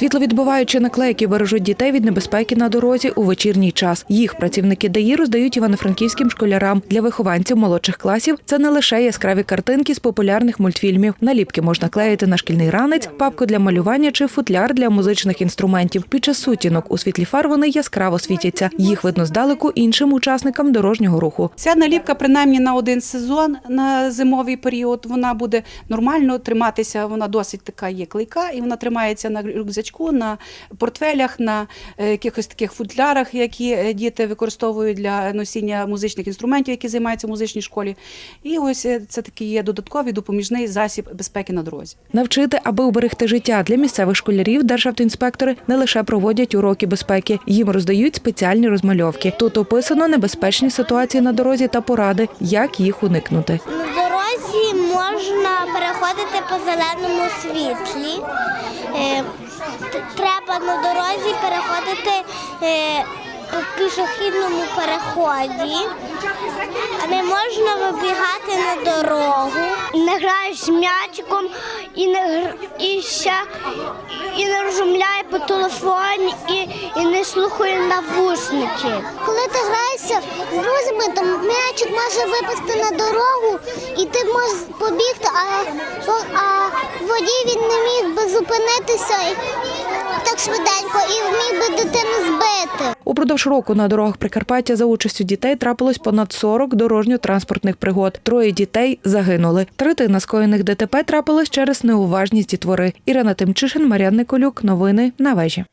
Світловідбиваючі наклейки бережуть дітей від небезпеки на дорозі у вечірній час. Їх працівники ДАІ роздають івано-франківським школярам. Для вихованців молодших класів це не лише яскраві картинки з популярних мультфільмів. Наліпки можна клеїти на шкільний ранець, папку для малювання чи футляр для музичних інструментів. Під час сутінок у світлі фар вони яскраво світяться. Їх видно здалеку іншим учасникам дорожнього руху. Ця наліпка, принаймні на один сезон на зимовий період, вона буде нормально триматися. Вона досить така є клейка, і вона тримається на рюкзачку, на портфелях, на е, якихось таких футлярах, які е, діти використовують для носіння музичних інструментів, які займаються в музичній школі. І ось е, це такий є додатковий допоміжний засіб безпеки на дорозі. Навчити, аби уберегти життя для місцевих школярів, державтоінспектори не лише проводять уроки безпеки, їм роздають спеціальні розмальовки. Тут описано небезпечні ситуації на дорозі та поради, як їх уникнути. Переходити по зеленому світлі. Е, Треба на дорозі переходити е, по пішохідному переході. Не можна вибігати на граєш з м'ячиком і не і ще і не розмовляє по телефоні і, і не слухає навушники. Коли ти граєшся з друзями, то м'ячик може випасти на дорогу, і ти можеш побігти, а, а водій він не міг би зупинитися так швиденько і міг би дитину збити. Упродовж року на дорогах Прикарпаття за участю дітей трапилось понад 40 дорожньо-транспортних пригод. Троє дітей загинули. Третина скоєних ДТП трапилась через неуважність дітвори. Ірина Тимчишин, Мар'ян Николюк. Новини на вежі.